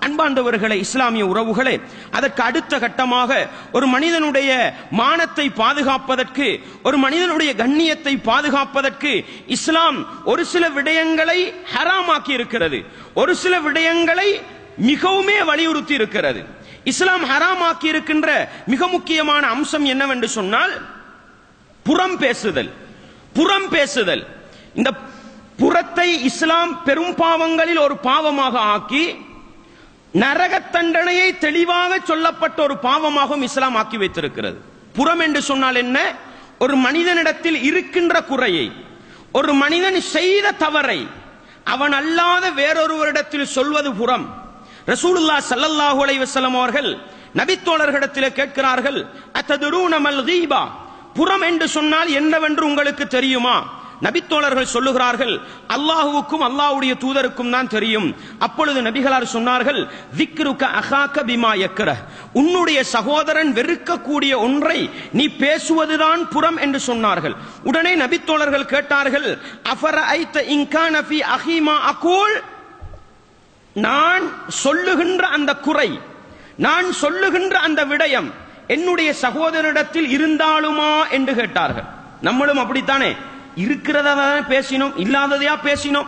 அன்பாண்டவர்களே இஸ்லாமிய உறவுகளே அதற்கு அடுத்த கட்டமாக ஒரு மனிதனுடைய மானத்தை பாதுகாப்பதற்கு ஒரு மனிதனுடைய கண்ணியத்தை பாதுகாப்பதற்கு இஸ்லாம் ஒரு சில விடயங்களை ஹராமாக்கி இருக்கிறது ஒரு சில விடயங்களை மிகவுமே வலியுறுத்தி இருக்கிறது இஸ்லாம் ஹராமாக்கி இருக்கின்ற மிக முக்கியமான அம்சம் என்னவென்று சொன்னால் புறம் பேசுதல். புறம் பேசுதல். இந்த புறத்தை இஸ்லாம் பெரும் பாவங்களில் ஒரு பாவமாக ஆக்கி நரக தண்டனையை தெளிவாக சொல்லப்பட்ட ஒரு பாவமாகவும் இஸ்லாம் ஆக்கி வைத்திருக்கிறது. புறம் என்று சொன்னால் என்ன? ஒரு மனிதனிடத்தில் இருக்கின்ற குறையை ஒரு மனிதன் செய்த தவறை அவன் அல்லாத வேறொருவரிடத்தில் சொல்வது புறம். ரசூலுல்லாஹ் சல்லல்லாஹு அலைஹி வஸல்லம் அவர்கள் நபித்தோழர்களிடத்தில் கேட்கிறார்கள் அத்ததுரூன மல் கீபா? புறம் என்று சொன்னால் என்னவென்று உங்களுக்கு தெரியுமா? நபித்தோழர்கள் சொல்லுகிறார்கள் அல்லாஹுவுக்கும் அல்லாஹ்வுடைய தூதருக்கும் தான் தெரியும். அப்பொழுது நபிகளார் சொன்னார்கள் விக்ருக்க அகாக்க பிமா எக்கர உன்னுடைய சகோதரன் வெறுக்கக்கூடிய ஒன்றை நீ பேசுவதுதான் புறம் என்று சொன்னார்கள். உடனே நபித்தோழர்கள் கேட்டார்கள் அஃபர ஐத்த இன்கான ஃபி அஹீமா அகூல்? நான் சொல்லுகின்ற அந்த குறை நான் சொல்லுகின்ற அந்த விடயம் என்னுடைய சகோதரனிடத்தில் இருந்தாலுமா? என்று கேட்டார்கள். நம்மளும் அப்படித்தானே? இருக்கிறதான பேசினோம் இல்லாததையா பேசினோம்.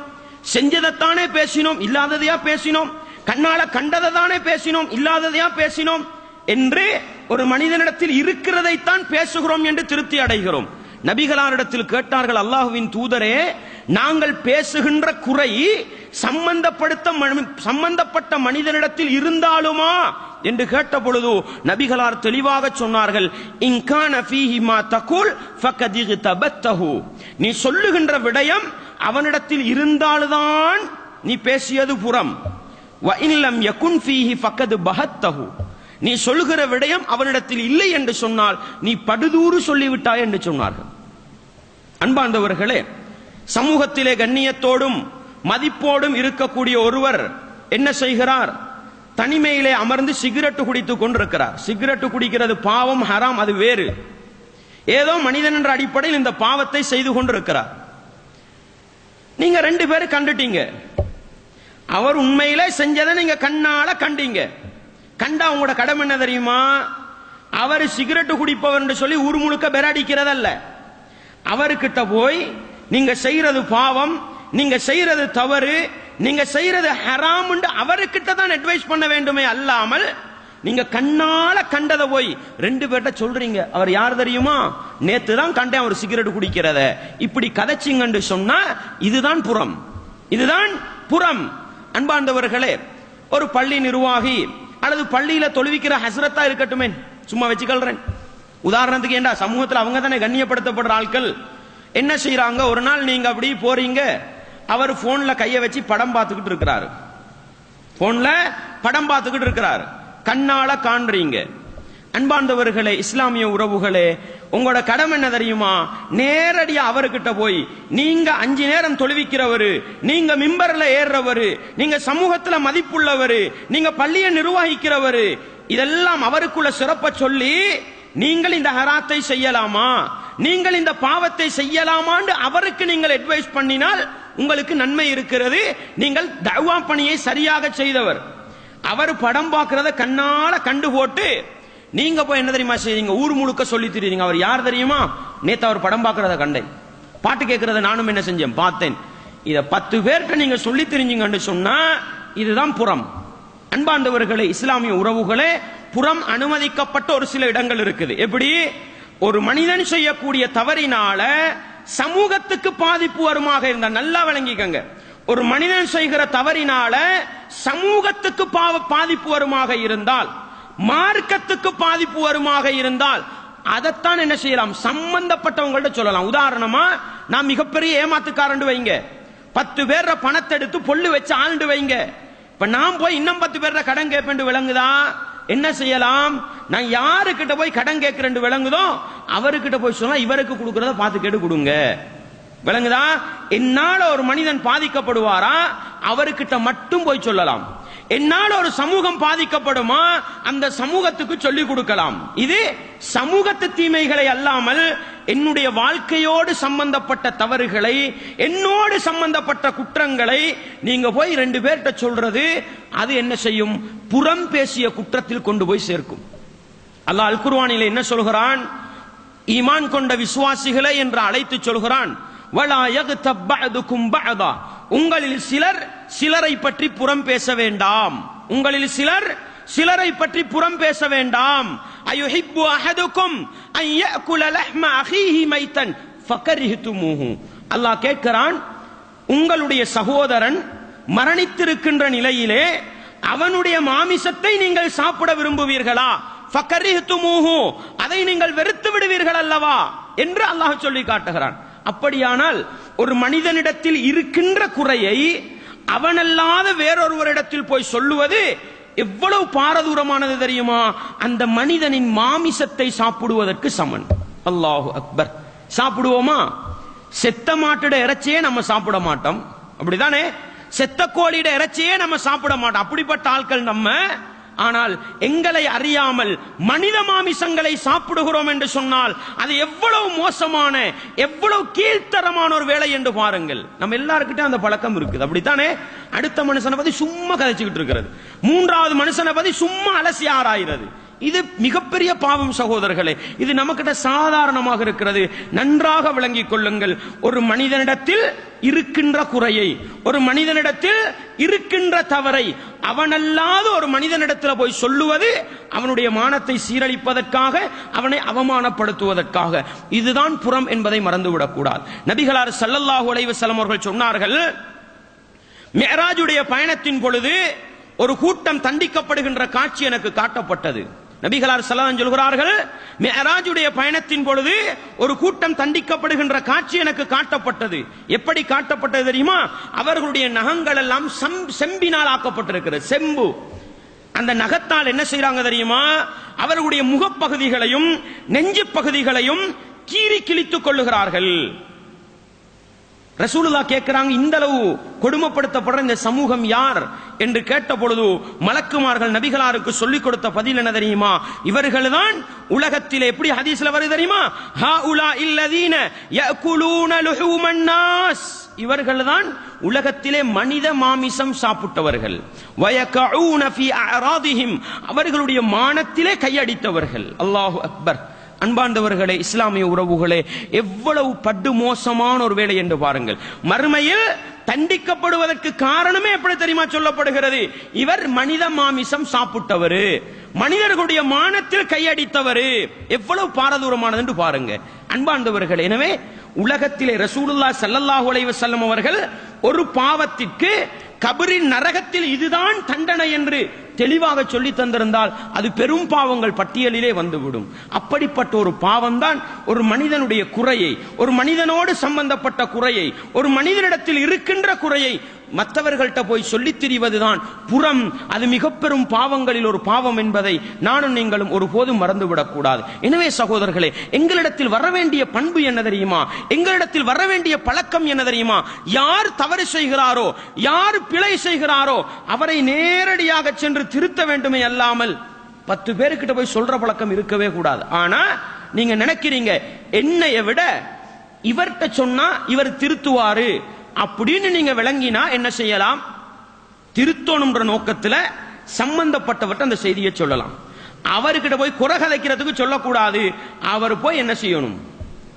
செஞ்சதைத்தானே பேசினோம் இல்லாததையா பேசினோம். கண்ணால கண்டதை தானே பேசினோம் இல்லாததையா பேசினோம் என்று ஒரு மனிதனிடத்தில் இருக்கிறதைத்தான் பேசுகிறோம் என்று திருப்தி அடைகிறோம். நபிகளாரிடத்தில் கேட்டார்கள் அல்லாஹுவின் தூதரே நாங்கள் பேசுகின்ற குறை சம்பந்தப்படுத்த மனி- சம்பந்தப்பட்ட மனிதனிடத்தில் இருந்தாலுமா? என்று கேட்ட பொழுது நபிகளார் தெளிவாக சொன்னார்கள் இன்கான ஃபீஹி மா தகுல் ஃபகத் தபத்தஹு நீ சொல்லுகின்ற விடயம் அவனிடத்தில் இருந்தால்தான் நீ பேசியது புறம். இல்லம் யகுன் ஃபீஹி ஃபகத் பஹத்தஹு. நீ சொல்லுகிற விடயம் அவனிடத்தில் இல்லை என்று சொன்னால் நீ படுதூறு சொல்லிவிட்டாய் என்று சொன்னார்கள். அன்பாந்தவர்களே சமூகத்திலே கண்ணியத்தோடும் மதிப்போடும் இருக்கக்கூடிய ஒருவர் என்ன செய்கிறார்? தனிமையிலே அமர்ந்து சிகரெட்டு குடித்துக் கொண்டிருக்கிறார். சிகரெட்டு குடிக்கிறது பாவம் ஹராம் அது வேறு. ஏதோ மனிதன் என்ற அடிப்படையில் இந்த பாவத்தை செய்து கொண்டிருக்கிறார். நீங்க ரெண்டு பேரும் கண்டுட்டீங்க. அவர் உண்மையில செஞ்சதை நீங்க கண்ணால கண்டீங்க. கண்டா உங்களோட கடமை என்ன தெரியுமா? அவர் சிகரெட் குடிப்பவர் என்று சொல்லி ஊர் முழுக்க பெராடிக்கிறதல்ல அவர்கிட்ட போய் நீங்க செய்யறது பாவம் நீங்க செய்யறது தவறு நீங்க செய்யறது ஹராம் அவர்கிட்ட தான் அட்வைஸ் பண்ண வேண்டுமே அல்லாமல் நீங்க கண்ணால கண்டதை போய் ரெண்டு பேர்ட்ட சொல்றீங்க. அவர் யார் தெரியுமா? நேத்து தான் கண்டேன் அவர் சிகரெட் குடிக்கிறத. இப்படி கதைச்சிங்கன்னு சொன்னா இதுதான் புறம். இதுதான் புறம். அன்பார்ந்தவர்களே ஒரு பள்ளி நிர்வாகி அல்லது பள்ளியில தொழுவிக்கிற ஹசரத்தா இருக்கட்டுமே சும்மா வச்சுக்கல்றேன் உதாரணத்துக்கு ஏண்டா சமூகத்தில் அவங்க தானே கண்ணியப்படுத்தப்படுற ஆட்கள். என்ன செய்யறாங்க ஒரு நாள் நீங்க அப்படி போறீங்க அவர் போன்ல கையை வச்சு படம் பார்த்துக்கிட்டு இருக்கிறாரு. போன்ல படம் பார்த்துக்கிட்டு இருக்கிறாரு. கண்ணால காண்றீங்க. அன்பார்ந்தவர்களே இஸ்லாமிய உறவுகளே உங்களோட கடமை என்ன தெரியுமா? நேரடியா அவர்கிட்ட போய் நீங்க அஞ்சு நேரம் தொழுவிக்கிறவரு நீங்க மிம்பர்ல ஏறுறவரு நீங்க சமூகத்துல மதிப்புள்ளவரு நீங்க பள்ளியை நிர்வகிக்கிறவரு இதெல்லாம் அவருக்குள்ள சிறப்ப சொல்லி நீங்கள் இந்த ஹராத்தை செய்யலாமா? நீங்கள் இந்த பாவத்தை செய்யலாமான்னு அவருக்கு நீங்கள் அட்வைஸ் பண்ணினால் உங்களுக்கு நன்மை இருக்கிறது. நீங்கள் தவா பணியை சரியாக செய்தவர். அவர் படம் பார்க்கறத கண்ணால கண்டு போட்டு நீங்க போய் என்ன தெரியுமா செய்றீங்க? ஊர் முழுக்க சொல்லி தெரியுங்க அவர் யார் தெரியுமா? நேத்து அவர் படம் பார்க்கறத கண்டேன். பாட்டு கேட்கறத நானும் என்ன செஞ்சேன்? பார்த்தேன். இத பத்து பேர்கிட்ட நீங்க சொல்லி தெரிஞ்சீங்கன்னு சொன்னா இதுதான் புறம். அன்பாண்டவர்களே இஸ்லாமிய உறவுகளே புறம் அனுமதிக்கப்பட்ட ஒரு சில இடங்கள் இருக்குது. எப்படி? ஒரு மனிதன் செய்யக்கூடிய தவறினால சமூகத்துக்கு பாதிப்பு வருமாக இருந்தா நல்லா விளங்கிக்கங்க. ஒரு மனிதன் செய்கிற தவறினால சமூகத்துக்கு பாவ பாதிப்பு வருமாக இருந்தால் மார்க்கத்துக்கு பாதிப்பு வருமாக இருந்தால் அதைத்தான் என்ன செய்யலாம்? சம்பந்தப்பட்டவங்கள்ட்ட சொல்லலாம். உதாரணமா நான் மிகப்பெரிய ஏமாத்துக்காரண்டு வைங்க. பத்து பேர்ற பணத்தை எடுத்து பொல்லு வச்சு ஆண்டு வைங்க. இப்ப நான் போய் இன்னும் பத்து பேர்ற கடன் கேட்பேன் விளங்குதா? என்ன செய்யலாம்? நான் யாருக்கிட்ட போய் கடன் கேட்கிறேன் விளங்குதோ அவர்கிட்ட போய் சொன்னா இவருக்கு கொடுக்கறத பார்த்து கேட்டு கொடுங்க. விளங்குதா? என்னால ஒரு மனிதன் பாதிக்கப்படுவாரா? அவர்கிட்ட மட்டும் போய் சொல்லலாம். என்னால் ஒரு சமூகம் பாதிக்கப்படுமா? அந்த சமூகத்துக்கு சொல்லிக் கொடுக்கலாம். இது சமூகத்து தீமைகளை அல்லாமல் என்னுடைய வாழ்க்கையோடு சம்பந்தப்பட்ட தவறுகளை என்னோடு சம்பந்தப்பட்ட குற்றங்களை நீங்க போய் ரெண்டு பேர்கிட்ட சொல்றது அது என்ன செய்யும்? புறம் பேசிய குற்றத்தில் கொண்டு போய் சேர்க்கும். அல்லாஹ் அல்குர்வானில என்ன சொல்கிறான்? ஈமான் கொண்ட விசுவாசிகளை என்று அழைத்து சொல்கிறான். உங்களில் சிலர் சிலரை பற்றி புறம் பேச வேண்டாம். உங்களில் சிலர் சிலரை பற்றி புறம் பேச வேண்டாம். அயுஹிப்பு அஹதுக்கும் அன் லஹ்ம அஹீஹி மைத்தன். ஃபகரிஹ்துமூஹு அல்லாஹ் கேட்கிறான் உங்களுடைய சகோதரன் மரணித்திருக்கின்ற நிலையிலே அவனுடைய மாமிசத்தை நீங்கள் சாப்பிட விரும்புவீர்களா? ஃபகரிஹ்துமூஹு அதை நீங்கள் வெறுத்து விடுவீர்கள் அல்லவா? என்று அல்லாஹ் சொல்லி காட்டுகிறான். அப்படியானால் ஒரு மனிதனிடத்தில் இருக்கின்ற குறையை அவனல்லாத வேறொருவரிடத்தில் போய் சொல்லுவது எவ்வளவு பாரதூரமானது தெரியுமா? அந்த மனிதனின் மாமிசத்தை சாப்பிடுவதற்கு சமன். அல்லாஹு அக்பர். சாப்பிடுவோமா? செத்த மாட்டுட இறைச்சியே நம்ம சாப்பிட மாட்டோம். அப்படிதானே செத்த கோழியிட இறைச்சியே நம்ம சாப்பிட மாட்டோம். அப்படிப்பட்ட ஆட்கள் நம்ம ஆனால் எங்களை அறியாமல் மனித மாமிசங்களை சாப்பிடுகிறோம் என்று சொன்னால் அது எவ்வளவு மோசமான எவ்வளவு கீழ்த்தரமான ஒரு வேலை என்று பாருங்கள். நம்ம எல்லாருக்கிட்டும் அந்த பழக்கம் இருக்குது. அப்படித்தானே? அடுத்த மனுஷனை பத்தி சும்மா கதைச்சுக்கிட்டு இருக்கிறது. மூன்றாவது மனுஷனை பத்தி சும்மா அலசி ஆராயிறது. இது மிகப்பெரிய பாவம் சகோதரர்களே. இது நமக்கிட்ட சாதாரணமாக இருக்கிறது. நன்றாக விளங்கிக் கொள்ளுங்கள். ஒரு மனிதனிடத்தில் இருக்கின்ற குறையை ஒரு மனிதனிடத்தில் இருக்கின்ற தவறை அவனல்லாத ஒரு மனிதனிடத்தில் போய் சொல்லுவது அவனுடைய மானத்தை சீரழிப்பதற்காக அவனை அவமானப்படுத்துவதற்காக. இதுதான் புறம் என்பதை மறந்துவிடக்கூடாது நபிகளார் சல்லல்லாஹு அலைஹி வஸல்லம் அவர்கள் சொன்னார்கள் மேராஜுடைய பயணத்தின் பொழுது ஒரு கூட்டம் தண்டிக்கப்படுகின்ற காட்சி எனக்கு காட்டப்பட்டது. நபிகளார் சலாம் சொல்கிறார்கள் மேராஜுடைய பயணத்தின் பொழுது ஒரு கூட்டம் தண்டிக்கப்படுகின்ற காட்சி எனக்கு காட்டப்பட்டது. எப்படி காட்டப்பட்டது தெரியுமா? அவர்களுடைய நகங்கள் எல்லாம் செம்பினால் ஆக்கப்பட்டிருக்கிறது. செம்பு. அந்த நகத்தால் என்ன செய்யறாங்க தெரியுமா? அவர்களுடைய முகப்பகுதிகளையும் நெஞ்சு பகுதிகளையும் கீறி கிழித்துக் கொள்ளுகிறார்கள். ரசூலுல்லா கேட்கிறாங்க இந்த அளவு கொடுமைப்படுத்தப்படுற இந்த சமூகம் யார்? என்று கேட்ட பொழுது மலக்குமார்கள் நபிகளாருக்கு சொல்லிக் கொடுத்த பதில் என்ன தெரியுமா? இவர்கள்தான் உலகத்திலே எப்படி ஹதீஸ்ல வருது தெரியுமா? ஹா உலா இல்லதீன யஅகுலூன லுஹூமன் நாஸ். இவர்கள்தான் உலகத்திலே மனித மாமிசம் சாப்பிட்டவர்கள். வயகஊன ஃபீ அஅராதிஹிம். அவர்களுடைய மானத்திலே கையடித்தவர்கள். அல்லாஹு அக்பர். அன்பாண்டவர்களே இஸ்லாமிய உறவுகளே எவ்வளவு படு மோசமான ஒரு வேலை என்று பாருங்கள். மறுமையில் தண்டிக்கப்படுவதற்கு காரணமே எப்படி தெரியுமா சொல்லப்படுகிறது? இவர் மனித மாமிசம் சாப்பிட்டவர் மனிதர்களுடைய மானத்தில் கையடித்தவர். எவ்வளவு பாரதூரமானது என்று பாருங்க அன்பாண்டவர்கள் எனவே உலகத்திலே ரசூலுல்லா சல்லல்லாஹு அலைவசல்லம் அவர்கள் ஒரு பாவத்திற்கு கபரின் நரகத்தில் இதுதான் தண்டனை என்று தெளிவாக சொல்லி தந்திருந்தால் அது பெரும் பாவங்கள் பட்டியலிலே வந்துவிடும். அப்படிப்பட்ட ஒரு பாவம் தான் ஒரு மனிதனுடைய குறையை ஒரு மனிதனோடு சம்பந்தப்பட்ட குறையை ஒரு மனிதனிடத்தில் இருக்கின்ற குறையை மற்றவர்கள்ட்ட போய் சொல்லித் திரிவதுதான் புறம். அது மிக பெரும் பாவங்களில் ஒரு பாவம் என்பதை நானும் நீங்களும் ஒருபோதும் மறந்துவிடக்கூடாது எனவே சகோதரர்களே எங்களிடத்தில் வர வேண்டிய பண்பு என்ன தெரியுமா? எங்களிடத்தில் வர வேண்டிய பழக்கம் என்ன தெரியுமா? யார் தவறு செய்கிறாரோ யார் பிழை செய்கிறாரோ அவரை நேரடியாக சென்று திருத்த வேண்டுமே அல்லாமல் பத்து பேருக்கிட்ட போய் சொல்ற பழக்கம் இருக்கவே கூடாது. ஆனா நீங்க நினைக்கிறீங்க என்னைய விட இவர்கிட்ட சொன்னா இவர் திருத்துவாரு. அப்படின்னு நீங்க விளங்கினா என்ன செய்யலாம்? திருத்தோணுன்ற நோக்கத்துல சம்பந்தப்பட்டவர்கிட்ட அந்த செய்தியை சொல்லலாம். அவர்கிட்ட போய் குறை கதைக்கிறதுக்கு சொல்லக்கூடாது. அவர் போய் என்ன செய்யணும்?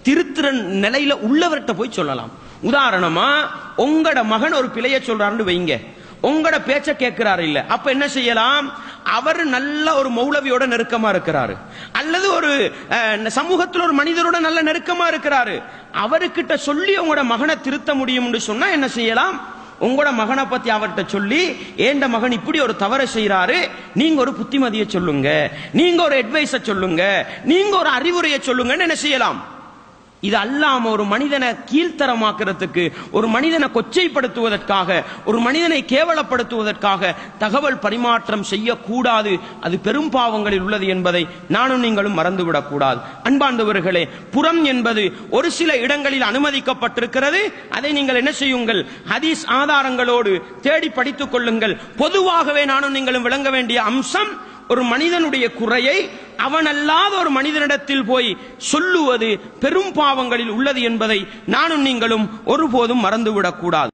திருத்துற நிலையில உள்ளவர்கிட்ட போய் சொல்லலாம். உதாரணமா உங்களோட மகன் ஒரு பிழைய சொல்றாருன்னு வைங்க. உங்களோட பேச்ச கேட்கிறாரு இல்ல. அப்ப என்ன செய்யலாம்? அவர் நல்ல ஒரு மௌலவியோட நெருக்கமா இருக்கிறாரு. அல்லது ஒரு சமூகத்தில் ஒரு மனிதரோட நல்ல நெருக்கமா இருக்கிறாரு. அவர்கிட்ட சொல்லி உங்களோட மகனை திருத்த முடியும்னு சொன்னா என்ன செய்யலாம்? உங்களோட மகனை பத்தி அவர்கிட்ட சொல்லி ஏண்ட மகன் இப்படி ஒரு தவறை செய்யறாரு நீங்க ஒரு புத்திமதியை சொல்லுங்க. நீங்க ஒரு அட்வைஸ சொல்லுங்க. நீங்க ஒரு அறிவுரையை சொல்லுங்கன்னு என்ன செய்யலாம்? இது அல்லாம ஒரு மனிதனை கீழ்த்தரமாக்குறதுக்கு ஒரு மனிதனை கொச்சைப்படுத்துவதற்காக ஒரு மனிதனை கேவலப்படுத்துவதற்காக தகவல் பரிமாற்றம் செய்யக்கூடாது. அது பெரும் பாவங்களில் உள்ளது என்பதை நானும் நீங்களும் மறந்துவிடக்கூடாது. அன்பாண்டவர்களே புறம் என்பது ஒரு சில இடங்களில் அனுமதிக்கப்பட்டிருக்கிறது. அதை நீங்கள் என்ன செய்யுங்கள்? ஹதீஸ் ஆதாரங்களோடு தேடி படித்துக் கொள்ளுங்கள். பொதுவாகவே நானும் நீங்களும் விளங்க வேண்டிய அம்சம் ஒரு மனிதனுடைய குறையை அவனல்லாத ஒரு மனிதனிடத்தில் போய் சொல்லுவது பெரும் பாவங்களில் உள்ளது என்பதை நானும் நீங்களும் ஒருபோதும் மறந்துவிடக்கூடாது.